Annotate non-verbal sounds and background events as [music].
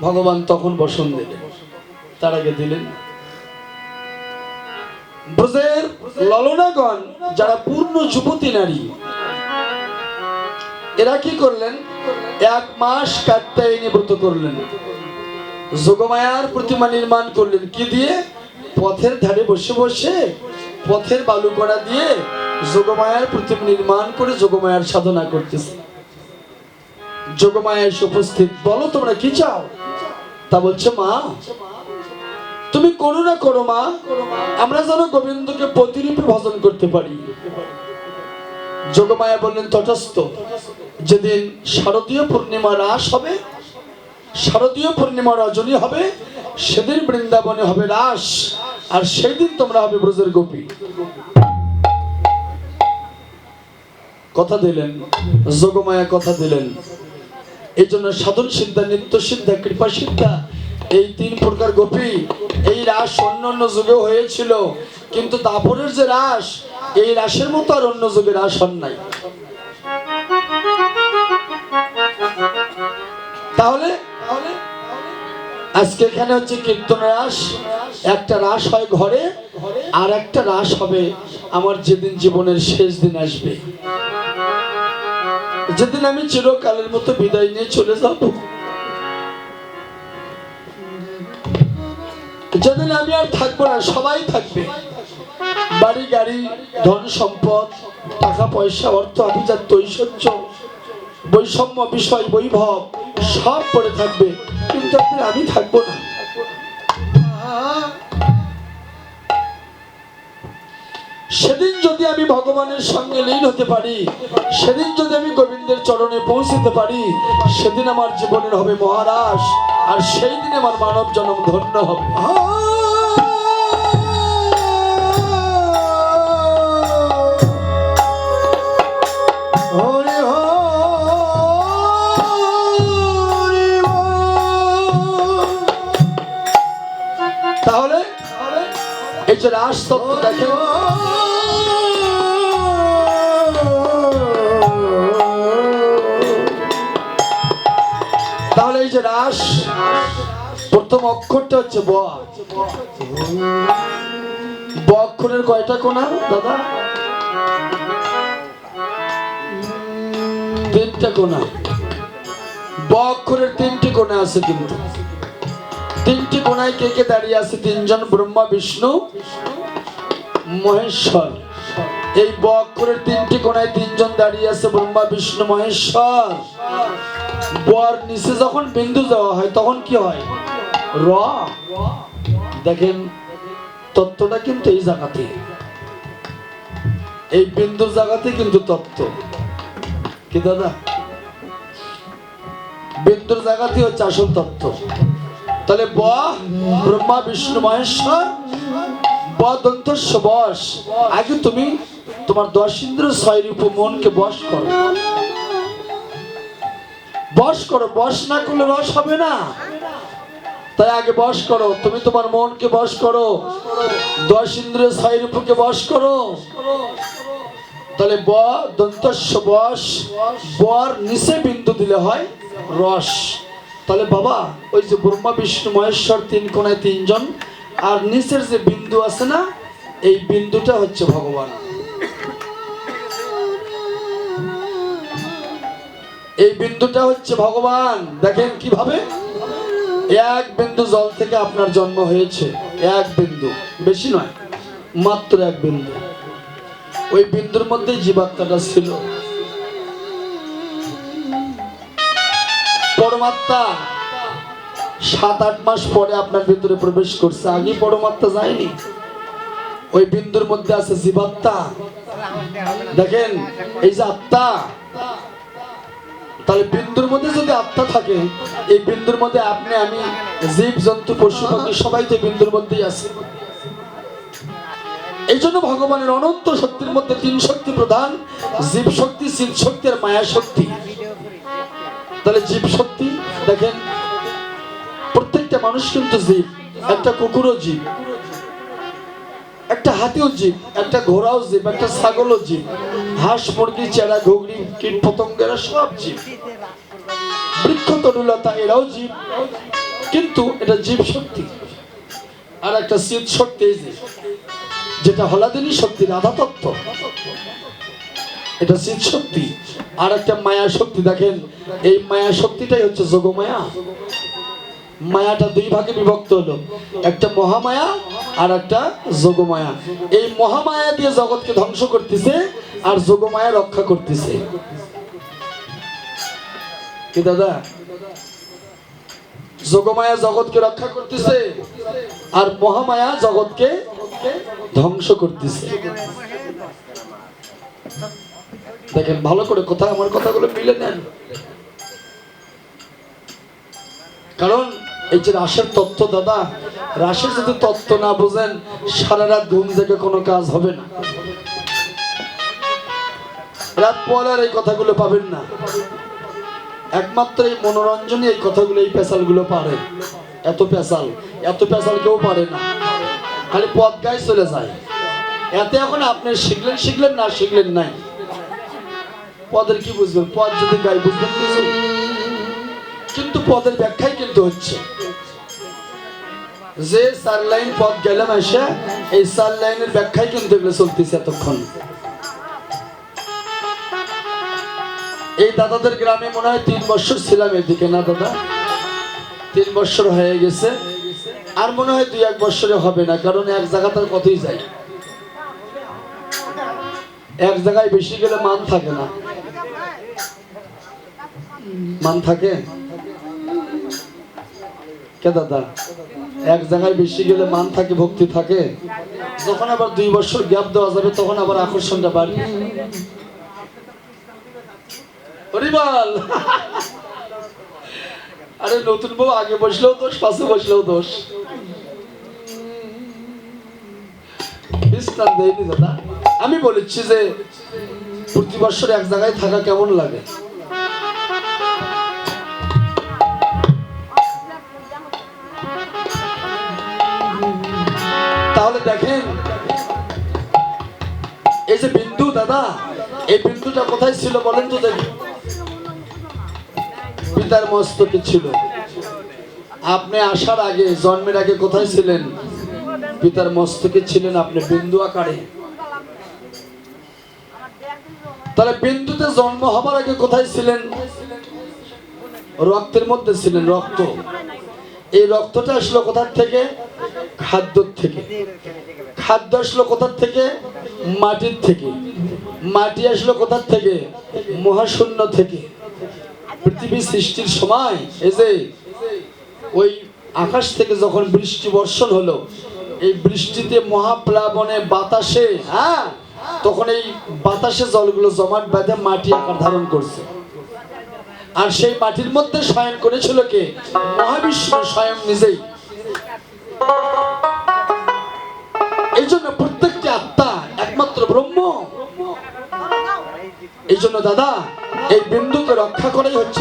ভগবান তখন বসন দিলেন। তার আগে দিলেন। ব্রজের ললনাগণ, যারা পূর্ণ যুবতী নারী, এরা কি করলেন? এক মাস কাত্যায়নী ব্রত করলেন। যোগমায়ার প্রতিমা নির্মাণ করলেন। কি দিয়ে? পথের ধারে বসে বসে পথের বালু করা দিয়ে যোগমায়ার প্রতিমা নির্মাণ করে যোগমায়ার সাধনা করতেছে। যোগমায়া এসে উপস্থিত। বলো তোমরা কি চাও? তা বলছে, মা, তুমি করুণা করো, মা। আমরা যেন গোবিন্দকে প্রতিরূপে ভজন করতে পারি। যোগমায়া বললেন, তটস্থ। যেদিন শারদীয় পূর্ণিমা রাস হবে, শারদীয় পূর্ণিমা রজনী হবে, সেদিন বৃন্দাবনে হবে রাস, আর সেই দিন তোমরা হবে ব্রজের গোপী। কথা দিলেন। যোগমায়া কথা দিলেন। এই জন্য সাধন সিদ্ধা, নিত্য সিদ্ধা, কৃপা সিদ্ধা, এই তিন প্রকার গোপী, এই রাস অন্য অন্য যুগে হয়েছিল, কিন্তু দাপরের যে রাস এই রাসের মতো আর অন্য যুগে রাস হন নাই। তাহলে, আজকে এখানে হচ্ছে কীর্তন রাস একটা রাস হয় ঘরে, আর একটা রাস হবে আমার যেদিন জীবনের শেষ দিন আসবে। যেদিন আমি চিরকালের মতো বিদায় নিয়ে চলে যাব, যেদিন আমি আর থাকব না, সবাই থাকবে। বাড়ি, গাড়ি, ধন সম্পদ, টাকা, পয়সা, অর্থ, আভিজাত্য, ঐশ্বর্য, বৈষম্য, বিষয়, বৈভব, সব পড়ে থাকবে। কিন্তু আমি থাকব না। সেদিন যদি আমি ভগবানের সঙ্গে লীন হতে পারি সেদিন যদি আমি গোবিন্দের চরণে পৌঁছতে পারি সেদিন আমার জীবনের হবে মহারাজ আর সেই দিন আমার মানব জন্ম ধন্য হবে। তাহলে এই যে রাস তত্ত্ব দেখেন। রাস প্রথম অক্ষরটা হচ্ছে ব। ব অক্ষরের কয়টা কোনা, দাদা? তিনটা কোনা। ব অক্ষরের তিনটি কোনা আছে কিন্তু। তিনটি কোনায় কে কে দাঁড়িয়ে আছে? তিনজন ব্রহ্মা, বিষ্ণু, মহেশ্বর। এই ব অক্ষরের তিনটি কোনায় তিনজন দাঁড়িয়ে আছে ব্রহ্মা, বিষ্ণু, মহেশ্বর। বর নিচে যখন বিন্দু দেওয়া হয়, তখন কি হয়? র। দেখেন, তত্ত্বটা কিন্তু এই জায়গাতে। এই বিন্দুর জায়গাতে কিন্তু তত্ত্ব। কি দাদা? বিন্দুর জায়গাতে হচ্ছে আসল তত্ত্ব। তাহলে ব, ব্রহ্মা, বিষ্ণু, মহেশ্বর। ব দন্তস্য বস। আগে তুমি তোমার দশ ছয় রূপ মনকে বশ করো। বশ করো, বশ না করলে রস হবে না। তাই আগে বশ করো, তুমি তোমার মনকে বশ করো, দশ ইন্দ্র ছয় রূপকে বশ করো। তাহলে ব, দন্তস্য বস বর নিচে বিন্দু দিলে হয় রস। তাহলে বাবা, ওই যে ব্রহ্মা, বিষ্ণু, মহেশ্বর তিন কোণায় তিনজন, আর নিচের যে বিন্দু আছে না, এই বিন্দুটা হচ্ছে ভগবান। এই বিন্দুটা হচ্ছে ভগবান। দেখেন কীভাবে? এক বিন্দু জল থেকে আপনার জন্ম হয়েছে। এক বিন্দু। বেশি নয়, মাত্র এক বিন্দু। ওই বিন্দুর মধ্যে জীবাত্মাটা ছিল। পরমাত্মা সাত, আট মাস পরে আপনার ভিতরে প্রবেশ করছে। আগে পরমাত্মা যায়নি। ওই বিন্দুর মধ্যে আছে জীবাত্মা। দেখেন, এই যে আত্মা তাহলে বিন্দুর মধ্যে যদি আত্মা থাকে, এই বিন্দুর মধ্যে আপনি, আমি, জীব, জন্তু, পশু, পাখি, সবাই তো বিন্দুর মধ্যেই আছে। এই জন্য ভগবানের অনন্ত শক্তির মধ্যে তিন শক্তি প্রধান, জীব শক্তি শিব শক্তি আর মায়া শক্তি। তাহলে জীব শক্তি, দেখেন, প্রত্যেকটা মানুষ কিন্তু জীব, একটা কুকুরও জীব। একটা হাতিও জীব, একটা ঘোড়াও জীব, একটা ছাগলও জীব, হাঁস, মুরগি, চেরা, ঘুগনি, কীট পতঙ্গেরা সব জীব। বৃক্ষ, তরুলতা, এরাও জীব। কিন্তু এটা জীব শক্তি। আর একটা শীত শক্তি যেটা হলাদিনী শক্তি, রাধা তত্ত্ব। এটা শীত শক্তি। আর একটা মায়া শক্তি, দেখেন, এই মায়া শক্তিটাই হচ্ছে যোগমায়া। মায়াটা দুই ভাগে বিভক্ত হলো। একটা মহামায়া আর একটা যোগমায়া। এই মহামায়া দিয়ে জগৎকে ধ্বংস করতেছে আর যোগমায়া রক্ষা করতেছে। কি দাদা? যোগমায়া জগৎকে রক্ষা করতেছে আর মহামায়া জগৎকে ধ্বংস করতেছে। দেখেন, ভালো করে কথা, আমার কথাগুলো মিলে নেন। কারণ এই যে রাসের তত্ত্ব দাদা, রাসের যদি তত্ত্ব না বোঝেন, সারা রাত ঘুম থেকে কোনো কাজ হবে না। রাত পলার এই কথাগুলো পাবেন না। একমাত্র এই মনোরঞ্জনই এই কথাগুলো, এই পেশালগুলো পারে। এত পেশাল এত পেশাল কেউ পারে না। খালি পথ গায়ে চলে যায়। এতে এখন আপনি শিখলেন শিখলেন না, শিখলেন নাই। পদের কি বুঝবেন? পদ যদি গায়ে বুঝবেন কিছু? কিন্তু পদের ব্যাখ্যাই কিন্তু হচ্ছে। যে চার লাইন পদ গেলাম এসে, এই চার লাইনের ব্যাখ্যাই কিন্তু এগুলো চলতেছে এতক্ষণ। এই দাদাদের গ্রামে মনে হয় তিন বছর ছিলাম এদিকে, না দাদা? তিন বছর হয়ে গেছে। আর মনে হয় দুই এক বছরে হবে না, কারণ এক জায়গা তার কতই যায় এক জায়গায় বেশি গেলে মান থাকে না। মান থাকে? কে দাদা? এক জায়গায় বেশি গেলে মান থাকে, ভক্তি থাকে। যখন আবার দুই বছর গ্যাপ দেওয়া যাবে, তখন আবার আকর্ষণটা বাড়বে। হরিবাল [laughs] আরে, নতুন বউ, আগে বসলেও দোষ, পাশে বসলেও দোষ। বিশ্রাম দেয়নি দাদা। আমি বলেছি যে, প্রতি বছর এক জায়গায় থাকা কেমন লাগে? দেখেন। এই যে বিন্দু, দাদা, এই বিন্দুটা কোথায় ছিল বলেন তো দেখি। পিতার মস্তকে ছিল। আপনি আসার আগে, জন্মের আগে কোথায় ছিলেন? পিতার মস্তকে ছিলেন আপনি বিন্দু আকারে। তাহলে বিন্দুতে জন্ম হবার আগে কোথায় ছিলেন? রক্তের মধ্যে ছিলেন, রক্ত। এই রক্তটা আসলো কোথার থেকে? খাদ্য থেকে। খাদ্য আসলো কোথার থেকে? মাটির থেকে। মাটি আসলো কোথার থেকে? মহাশূন্য থেকে। পৃথিবী সৃষ্টির সময়, এই যে ওই আকাশ থেকে যখন বৃষ্টি বর্ষণ হলো, এই বৃষ্টিতে মহাপ্লাবনে বাতাসে হ্যাঁ? তখন এই বাতাসে জলগুলো জমাট বেঁধে মাটি আকার ধারণ করছে। আর সেই মাটির মধ্যে শয়ন করেছিল কে? মহাবিষ্ণু স্বয়ং নিজেই। জন্য প্রত্যেকটি আত্মা একমাত্র ব্রহ্ম। এই জন্য দাদা এই বিন্দুকে রক্ষা করাই হচ্ছে